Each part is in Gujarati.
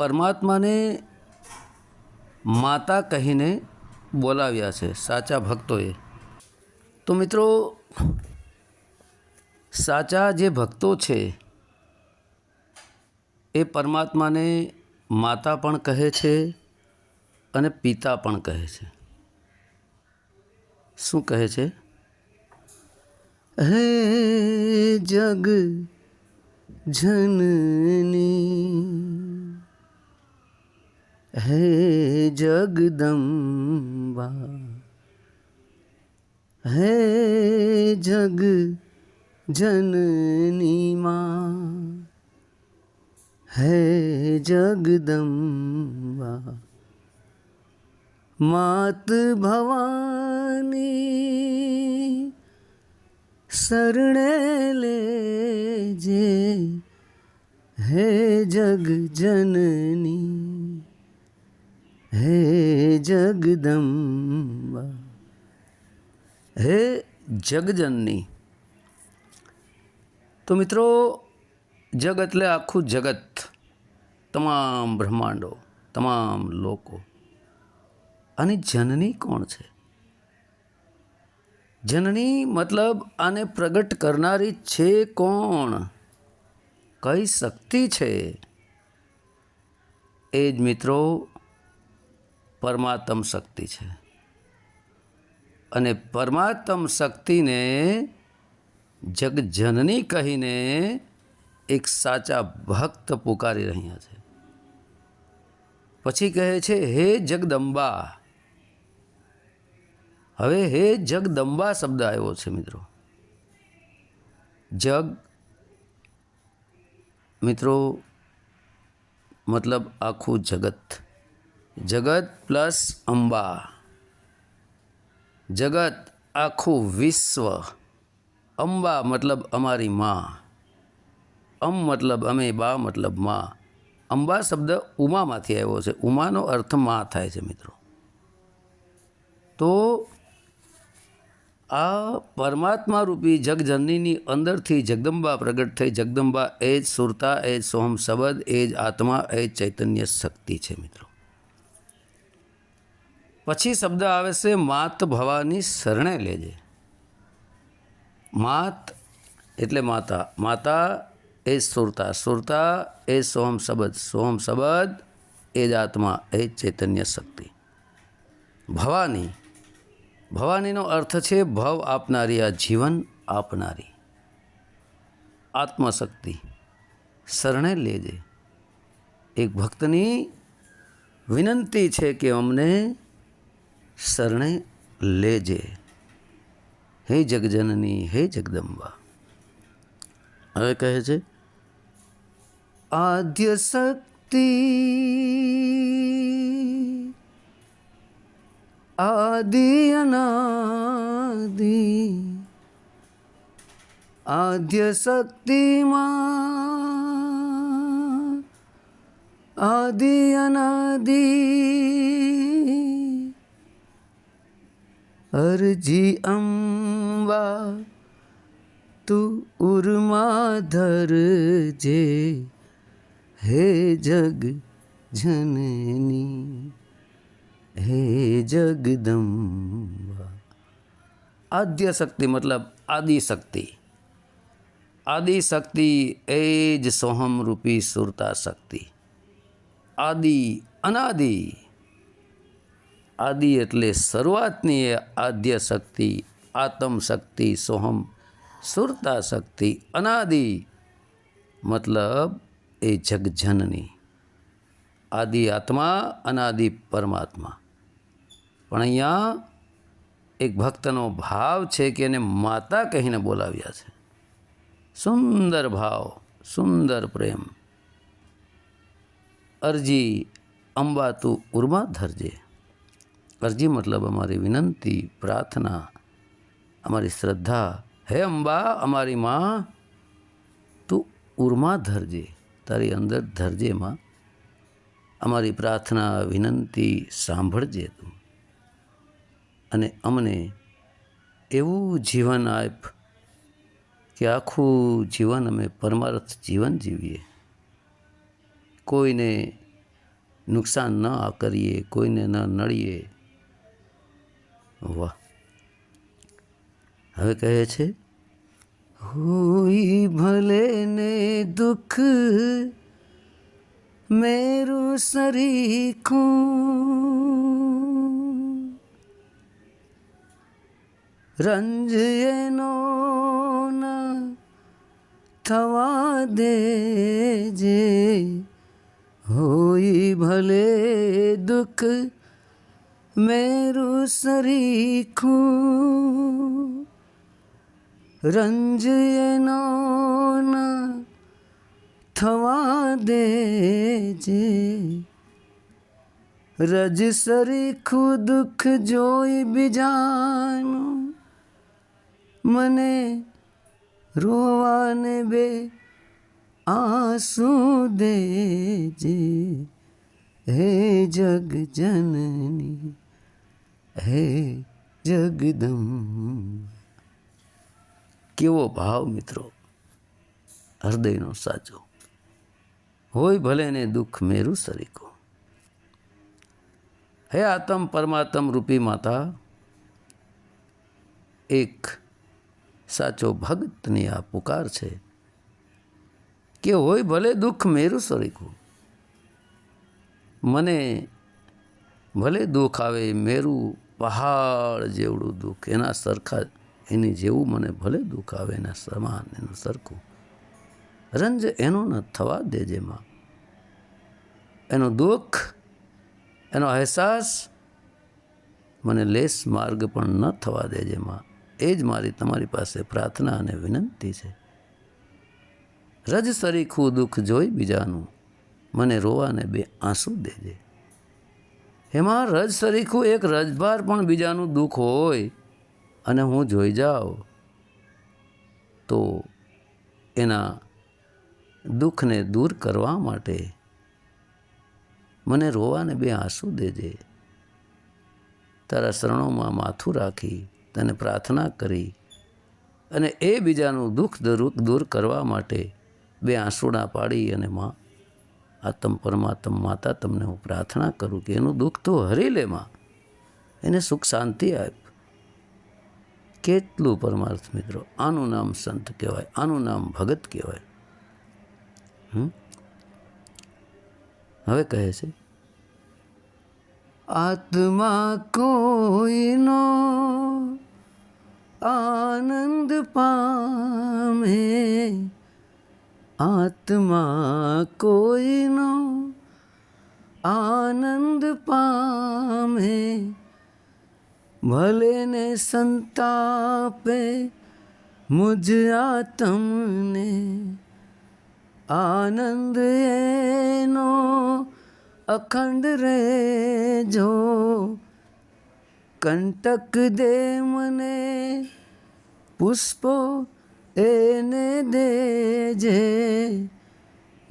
પરમાત્માને માતા કહીને બોલાવ્યા છે, સાચા ભક્તોએ. તો મિત્રો, સાચા જે ભક્તો છે, એ પરમાત્માને માતા પણ કહે છે અને પિતા પણ કહે છે. શું કહે છે? હે જગ જનની હે જગદંબા, હે જગ જનની માં, હે જગદંબા, માત ભવાની શરણે લેજે, હે જગ જનની હે જગદંબા, હે જગજનની. તો મિત્રો, જગ એટલે આખું જગત, તમામ બ્રહ્માંડો, તમામ લોકો. અને જનની કોણ છે? જનની મતલબ આને પ્રગટ કરનારી છે કોણ? કઈ શક્તિ છે? એ જ મિત્રો પરમાત્મ શક્તિ છે. અને પરમાત્મ શક્તિને જગજનની કહીને એક સાચા ભક્ત પુકારી રહ્યા છે. પછી કહે છે, હે જગદંબા. હવે હે જગદંબા શબ્દ આવ્યો છે મિત્રો. જગ, મિત્રો, મતલબ આખું જગત. જગત પ્લસ અંબા. જગત આખું વિશ્વ. અંબા મતલબ અમારી માં. અમ મતલબ અમે, બા મતલબમાં. અંબા શબ્દ ઉમામાંથી આવ્યો છે. ઉમાનો અર્થમાં થાય છે મિત્રો. તો આ પરમાત્મા રૂપી જગજનનીની અંદરથી જગદંબા પ્રગટ થઈ. જગદંબા એ જ સુરતા, એ જ સોહમ શબદ, એ જ આત્મા, એ જ ચૈતન્ય શક્તિ છે મિત્રો. પછી શબ્દ આવે છે, માત ભવાની શરણે લેજે. માત એટલે માતા. માતા એ સુરતા. સુરતા એ સોમ શબદ સોહમ શબદ એ જ આત્મા, એ ચૈતન્ય શક્તિ. ભવાની. ભવાનીનો અર્થ છે, ભવ આપનારી આ જીવન આપનારી. આત્મશક્તિ. શરણે લેજે. એક ભક્તની વિનંતી છે કે અમને શરણે લેજે. હે જગજનની, હે જગદંબા. હવે કહે છે, આદ્ય શક્તિ, આદિ અનાદિ, આદ્ય શક્તિમાં આદિ અનાદિ. અરજી અંબા તું ઉર્મા ધરજે હે જગ જનની હે જગદંબા આદ્ય શક્તિ મતલબ આદિ શક્તિ આદિ શક્તિ એ જ સોહમ રૂપી સુરતા શક્તિ આદિ અનાદિ આદિ એટલે શરૂઆતની એ આદ્ય શક્તિ, આત્મ શક્તિ, સોહમ, સુરતા શક્તિ, અનાદિ. મતલબ એ જગજનની. આદિ આત્મા, અનાદિ પરમાત્મા. પણ અહીંયા એક ભક્તનો ભાવ છે કે એને માતા કહીને બોલાવ્યા છે. સુંદર ભાવ, સુંદર પ્રેમ. અરજી અંબા તું ઉર્મા ધરજે. અરજી મતલબ અમારી વિનંતી, પ્રાર્થના, અમારી શ્રદ્ધા. હે અંબા, અમારી માં, તું ઉર્મા ધરજે, તારી અંદર ધરજે માં. અમારી પ્રાર્થના, વિનંતી સાંભળજે તું. અને અમને એવું જીવન આપ કે આખું જીવન અમે પરમાર્થ જીવન જીવીએ. કોઈને નુકસાન ન કરીએ, કોઈને ન નડીએ વાહ. હવે કહે છે, હોઈ ભલે ને દુઃખ મેરું સરીખું રંજ એનો ન થવા દેજે હોય ભલે દુઃખ મેરું સરીખું રંજ એનો ના થવા દેજે રજ સરીખું દુઃખ જોઈ બીજાનું મને રોવાને બે આંસુ દેજે હે જગ જનની હે જગદમ. કેવો ભાવ મિત્રો, હૃદયનો સાચો હોય ભલે ને દુઃખ મેરું સરીકો. હે આતમ પરમાત્મ રૂપી માતા, એક સાચો ભક્તની આ પુકાર છે. કે હોય ભલે દુઃખ મેરું સરીકું. મને ભલે દુઃખ આવે, મેરું પહાડ જેવડું દુઃખ, એના સરખા એની જેવું મને ભલે દુઃખ આવે, એના સમાન, એનું સરખું. રંજ એનો ન થવા દેજે માં એનું દુઃખ, એનો અહેસાસ મને લેસ માર્ગ પણ ન થવા દેજે માં એ જ મારી, તમારી પાસે પ્રાર્થના અને વિનંતી છે. રજ સરીખું દુઃખ જોઈ બીજાનું. મને રોવાને બે આંસુ દેજે. એમાં રજ સરીખું એક રજભાર પણ બીજાનું દુઃખ હોય અને હું જોઈ જાઉં, તો એના દુઃખને દૂર કરવા માટે મને રોવાને બે આંસુ દેજે. તારા શરણોમાં માથું રાખી તને પ્રાર્થના કરી અને એ બીજાનું દુઃખ દૂર કરવા માટે બે આંસુડા પાડી અને માં આતમ પરમાત્મ માતા તમને હું પ્રાર્થના કરું કે એનું દુઃખ તો હરી લે માં. એને સુખ શાંતિ આપ. કેટલું પરમાર્થ મિત્રો, આનું નામ સંત કહેવાય, આનું નામ ભગત કહેવાય. હવે કહે છે, આત્મા કોઈનો આનંદ પામે આત્મા કોઈનો આનંદ પામે ભલે ને સંતાપે મુજ આતમને આનંદ એનો અખંડ રેજો કંટક દે મને પુષ્પો એને દેજે,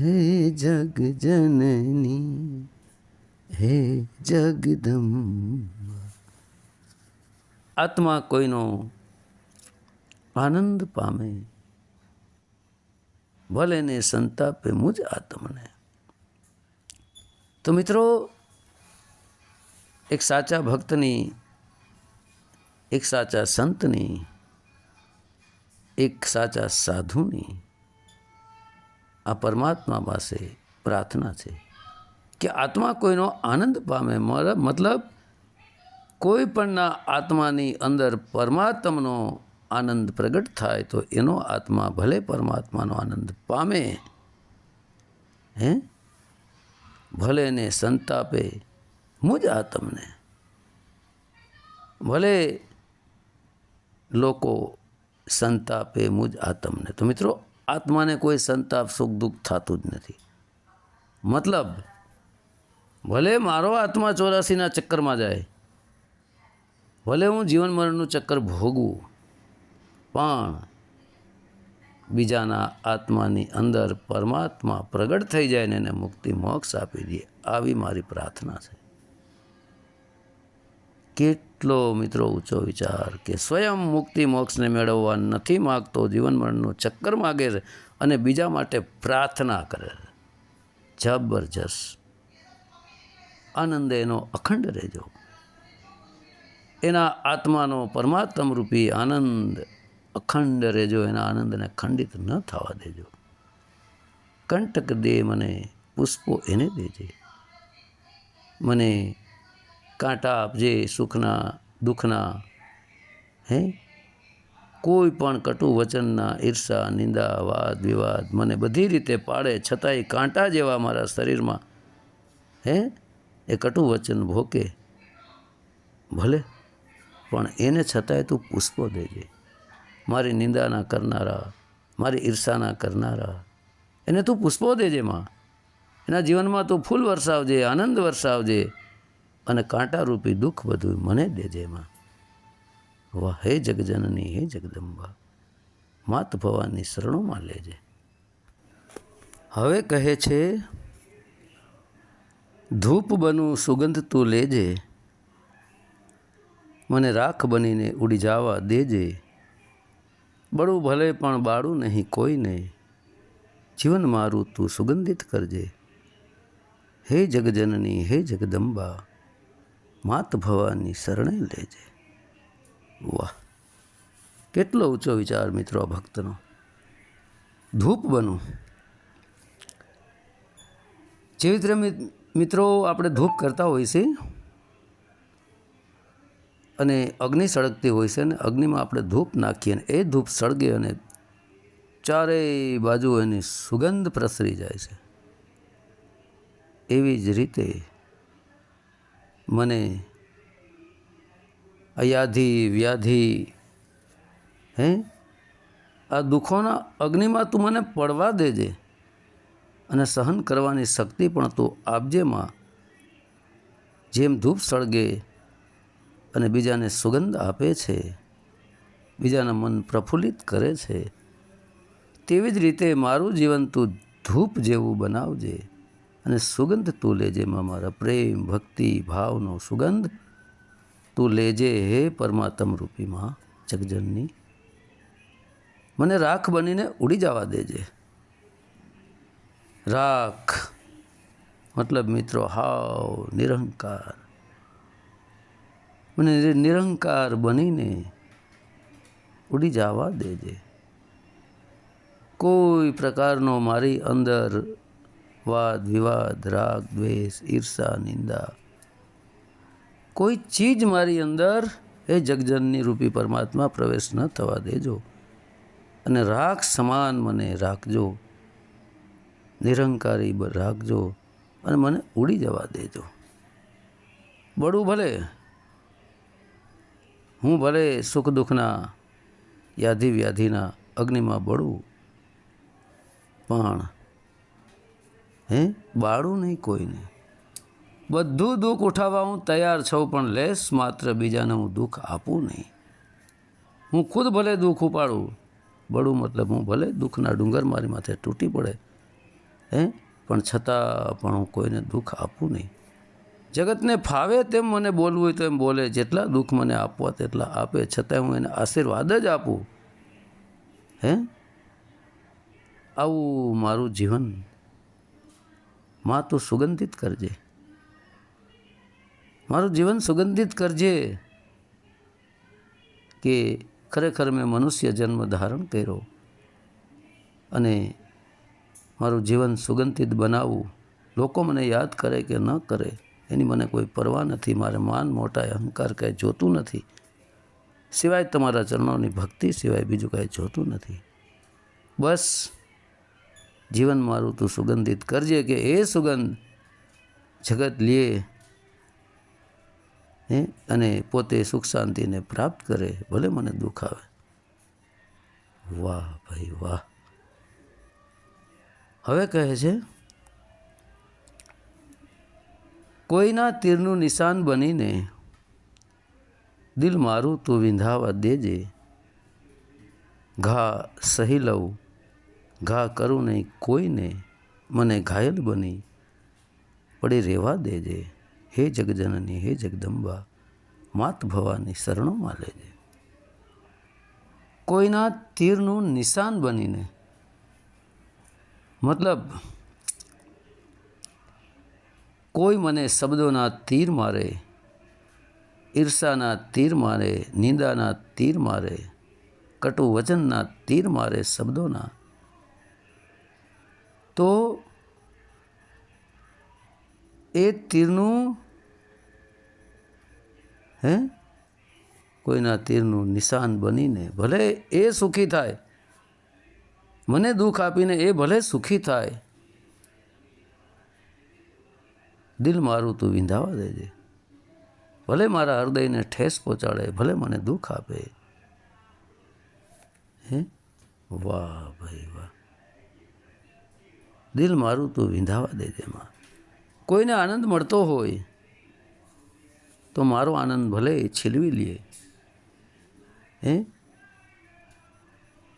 હે જગ જનની, હે જગદમ આત્મા કોઈનો આનંદ પામે, ભલે ને સંતાપે મુજ આત્મને. તો મિત્રો, એક સાચા ભક્તની, એક સાચા સંતની એક સાચા સાધુની આ પરમાત્મા પાસે પ્રાર્થના છે કે આત્મા કોઈનો આનંદ પામે. મતલબ કોઈ પણના આત્માની અંદર પરમાત્માનો આનંદ પ્રગટ થાય તો એનો આત્મા ભલે પરમાત્માનો આનંદ પામે. હે? ભલે ને સંતાપે. મુજ આત્મને ભલે લોકો સંતાપે મુજ આત્મને. તો મિત્રો, આત્માને કોઈ સંતાપ, સુખ, દુઃખ થતું જ નથી. મતલબ, ભલે મારો આત્મા ચોરાસીના ચક્કરમાં જાય, ભલે હું જીવન મરણનું ચક્કર ભોગવું, પણ બીજાના આત્માની અંદર પરમાત્મા પ્રગટ થઈ જાય ને એને મુક્તિ, મોક્ષ આપી દે, આવી મારી પ્રાર્થના છે. કેટલો મિત્રો ઊંચો વિચાર કે સ્વયં મુક્તિ મોક્ષને મેળવવા નથી માગતો જીવન મરણનું ચક્કર માગે છે અને બીજા માટે પ્રાર્થના કરે જબરજસ્ત. આનંદ એનો અખંડ રહેજો. એના આત્માનો પરમાત્મ રૂપી આનંદ અખંડ રહેજો, એના આનંદને ખંડિત ન થવા દેજો. કંટક દે મને પુષ્પો એને દેજે. મને કાંટા આપજે સુખના, દુઃખના, હે? કોઈ પણ કટુ વચનના ઈર્ષા, નિંદા, વાદ, વિવાદ મને બધી રીતે પાડે, છતાંય કાંટા જેવા મારા શરીરમાં, હે? એ કટુ વચન ભોકે. ભલે, પણ એને છતાંય તું પુષ્પો દેજે. મારી નિંદાના કરનારા, મારી ઈર્ષાના કરનારા, એને તું પુષ્પો દેજે માં. એના જીવનમાં તું ફૂલ વરસાવજે, આનંદ વરસાવજે. અને કાંટારૂપી દુઃખ બધું મને દેજે માં. વાહ, હે જગજનની, હે જગદંબા. માત ભવાની શરણોમાં લેજે. હવે કહે છે, ધૂપ બનું સુગંધ તું લેજે. મને રાખ બનીને ઉડી જવા દેજે. બળું ભલે પણ બાળું નહીં કોઈને. જીવન મારું તું સુગંધિત કરજે. હે જગજનની, હે જગદંબા. માત ભવાની શરણે લેજે. વાહ, કેટલો ઊંચો વિચાર મિત્રો ભક્તનો. ધૂપ બનું. જેવી રીતે મિત્રો આપણે ધૂપ કરતા હોઈએ છીએ અને અગ્નિ સળગતી હોય છે, અને અગ્નિમાં આપણે ધૂપ નાખીએ અને એ ધૂપ સળગે અને ચારેય બાજુ એની સુગંધ પ્રસરી જાય છે. એવી જ રીતે મને અયાધિ, વ્યાધિ, હે? આ દુઃખોના અગ્નિમાં તું મને પડવા દેજે અને સહન કરવાની શક્તિ પણ તું આપજે માં. જેમ ધૂપ સળગે અને બીજાને સુગંધ આપે છે, બીજાના મન પ્રફુલ્લિત કરે છે, તેવી જ રીતે મારું જીવન તું ધૂપ જેવું બનાવજે. અને સુગંધ તું લેજે માં મારા પ્રેમ, ભક્તિ, ભાવનો સુગંધ. તું લેજે હે પરમાત્મ રૂપીમાં જગજનની. મને રાખ બનીને ઉડી જવા દેજે. રાખ. મતલબ મિત્રો, હાવ નિરંકાર. મને નિરંકાર બનીને ઉડી જવા દેજે. કોઈ પ્રકારનો મારી અંદર વાદ, વિવાદ, રાગ, દ્વેષ, ઈર્ષા, નિંદા. કોઈ ચીજ મારી અંદર એ જગજનની રૂપી પરમાત્મા પ્રવેશ ન થવા દેજો અને રાખ સમાન મને રાખજો. નિરંકારી રાખજો અને મને ઉડી જવા દેજો. બળું ભલે. હું ભલે સુખ દુઃખના યાધિ વ્યાધિના અગ્નિમાં બળું પણ હે? બાળું નહીં કોઈને. બધું દુઃખ ઉઠાવવા હું તૈયાર છું, પણ લેસ માત્ર બીજાને હું દુઃખ આપું નહીં. હું ખુદ ભલે દુઃખ ઉપાડું. બળું મતલબ હું ભલે દુઃખના ડુંગર મારી માથે તૂટી પડે, હે? પણ છતાં પણ હું કોઈને દુઃખ આપું નહીં. જગતને ફાવે તેમ મને બોલવું હોય તો એમ બોલે, જેટલા દુઃખ મને આપવા તેટલા આપે, છતાં હું એને આશીર્વાદ જ આપું. હે? આવું મારું જીવન માં તું સુગંધિત કરજે. મારું જીવન સુગંધિત કરજે કે ખરેખર મેં મનુષ્ય જન્મ ધારણ કર્યો અને મારું જીવન સુગંધિત બનાવવું લોકો મને યાદ કરે કે ન કરે એની મને કોઈ પરવા નથી, મારે માન, મોટા, અહંકાર કાંઈ જોતું નથી. સિવાય તમારા ચરણોની ભક્તિ સિવાય બીજું કાંઈ જોતું નથી. બસ જીવન મારું તું સુગંધિત કરજે કે એ સુગંધ જગત લે. હે? અને પોતે સુખ શાંતિને પ્રાપ્ત કરે, ભલે મને દુઃખ આવે. વાહ ભાઈ વાહ. હવે કહે છે, કોઈના તીરનું નિશાન બનીને દિલ મારું તું વિંધાવા દેજે. ઘા સહી લઉં ઘા કરું નહીં કોઈને મને ઘાયલ બની. પડી રહેવા દેજે. હે જગજનની, હે જગદંબા, માત ભવાની શરણોમાં લેજે. કોઈના તીરનું નિશાન બનીને. મતલબ, કોઈ મને શબ્દોના તીર મારે, ઈર્ષાના તીર મારે, નિંદાના તીર મારે કટુ વચનના તીર મારે, શબ્દોના તો એ તીરનું, હે? કોઈના તીરનું નિશાન બનીને ભલે એ સુખી થાય, મને દુઃખ આપીને એ ભલે સુખી થાય, દિલ મારું તું વિંધાવા દેજે. ભલે મારા હૃદયને ઠેસ પહોંચાડે, ભલે મને દુઃખ આપે. હે? વાહ ભાઈ વાહ. દિલ મારું તું વિંધાવા દે તેમાં કોઈને આનંદ મળતો હોય તો મારો આનંદ ભલે છીલવી લે. હે?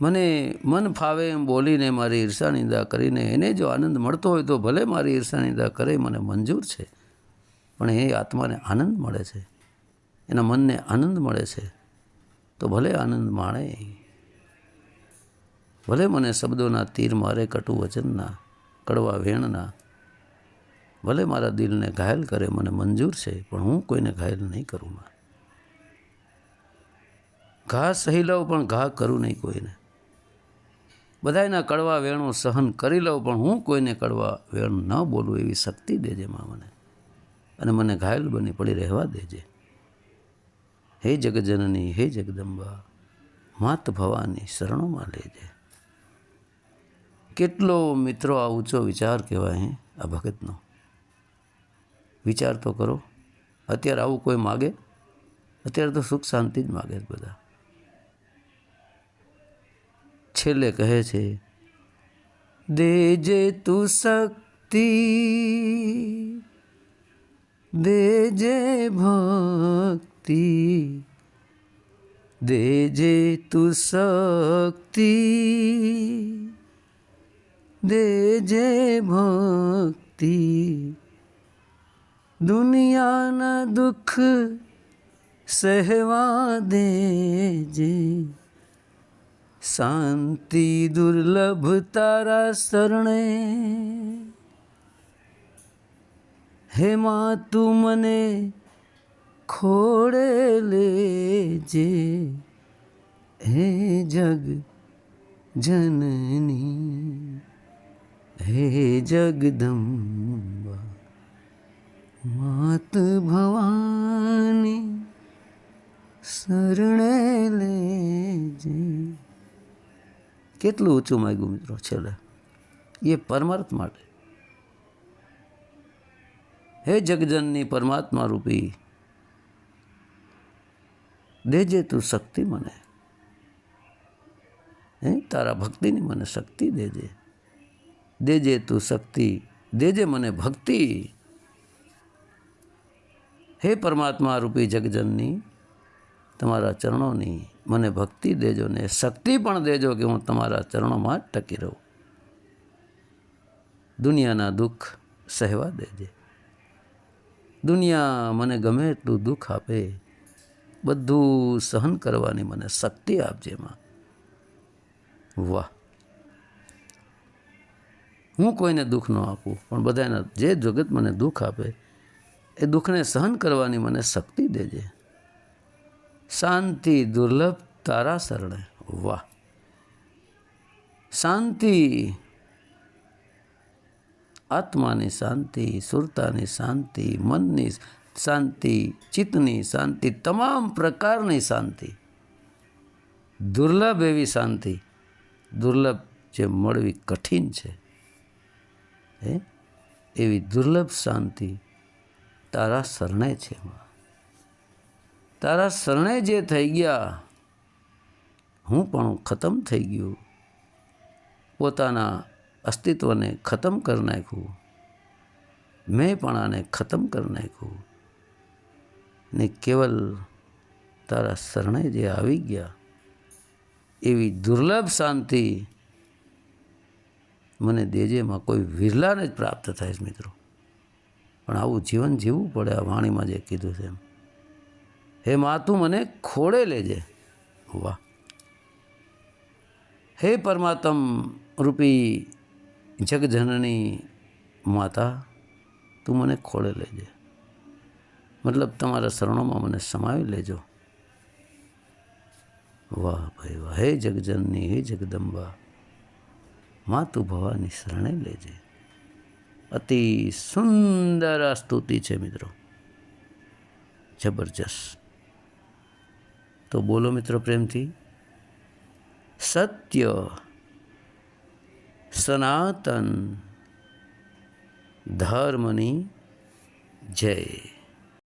મને મન ફાવે એમ બોલીને મારી ઈર્ષા નિંદા કરીને એને જો આનંદ મળતો હોય તો ભલે મારી ઈર્ષા નિંદા કરે, મને મંજૂર છે. પણ એ આત્માને આનંદ મળે છે. એના મનને આનંદ મળે છે. તો ભલે આનંદ માણે. ભલે મને શબ્દોના તીર મારે કટુ વચનના કડવા વેણના. ભલે મારા દિલને ઘાયલ કરે, મને મંજૂર છે, પણ હું કોઈને ઘાયલ નહીં કરું માં. ઘા સહી લઉં, પણ ઘા કરું નહીં કોઈને. બધાયના કડવા વેણો સહન કરી લઉં, પણ હું કોઈને કડવા વેણ ન બોલું એવી શક્તિ દેજે માં મને. અને મને ઘાયલ બની પડી રહેવા દેજે. હે જગજનની, હે જગદંબા, માત ભવાની શરણોમાં લેજે. કેટલો મિત્રો આ ઊંચો વિચાર કહેવાય હે, આ ભગતનો? વિચાર તો કરો. અત્યારે આવું કોઈ માગે? અત્યારે તો સુખ શાંતિ જ માગે બધા. છેલ્લે કહે છે દેજે તું શક્તિ દેજે ભક્તિ દેજે તું શક્તિ દેજે ભક્તિ. દુનિયાના દુઃખ સહેવા દેજે. શાંતિ, દુર્લભ તારા શરણે. હે માં તું મને ખોડે લેજે. હે જગ જનની. હે જગદંબા, માત ભવાની શરણે લેજે. કેટલું ઊંચું માગ્યું મિત્રો છેલ્લે? એ પરમાર્થ માટે. હે જગજનની પરમાત્મા રૂપી, દેજે તું શક્તિ મને. હે, તારા ભક્તિની મને શક્તિ દેજે. દેજે તું શક્તિ, દેજે મને ભક્તિ. હે પરમાત્મા રૂપી જગજનની, તમારા ચરણોની મને ભક્તિ દેજો ને શક્તિ પણ દેજો કે હું તમારા ચરણોમાં જ ટકી રહું. દુનિયાના દુઃખ સહેવા દેજે. દુનિયા મને ગમે એટલું દુઃખ આપે, બધું સહન કરવાની મને શક્તિ આપજે એમાં વાહ. હું કોઈને દુઃખ ન આપું, પણ બધાને જે જગત મને દુઃખ આપે, એ દુઃખને સહન કરવાની મને શક્તિ દેજે. શાંતિ, દુર્લભ, તારા શરણે. વાહ. શાંતિ, આત્માની શાંતિ, સુરતાની શાંતિ, મનની શાંતિ, ચિત્તની શાંતિ, તમામ પ્રકારની શાંતિ. દુર્લભ એવી શાંતિ, દુર્લભ જે મળવી કઠિન છે. હે? એવી દુર્લભ શાંતિ તારા શરણે છે તારા શરણે જે થઈ ગયા, હું પણ ખતમ થઈ ગયું. પોતાના અસ્તિત્વને ખતમ કરી નાખ્યું. મેં પણ આને ખતમ કરી નાખ્યું. ને કેવલ તારા શરણે જે આવી ગયા, એવી દુર્લભ શાંતિ મને દેજેમાં કોઈ વિરલાને જ પ્રાપ્ત થાય છે મિત્રો. પણ આવું જીવન જીવવું પડે, આ વાણીમાં જે કીધું છે એમ. હે મા, તું મને ખોળે લેજે. વાહ. હે પરમાત્મ રૂપી જગજનની માતા, તું મને ખોળે લેજે. મતલબ તમારા શરણોમાં મને સમાવી લેજો. વાહ ભાઈ, વાહ. હે જગજનની, હે જગદંબા. મા તું ભવાની શરણે લેજે. અતિ સુંદર આ સ્તુતિ છે મિત્રો. જબરજસ્ત. તો બોલો મિત્રો પ્રેમથી. સત્ય સનાતન ધર્મની જય.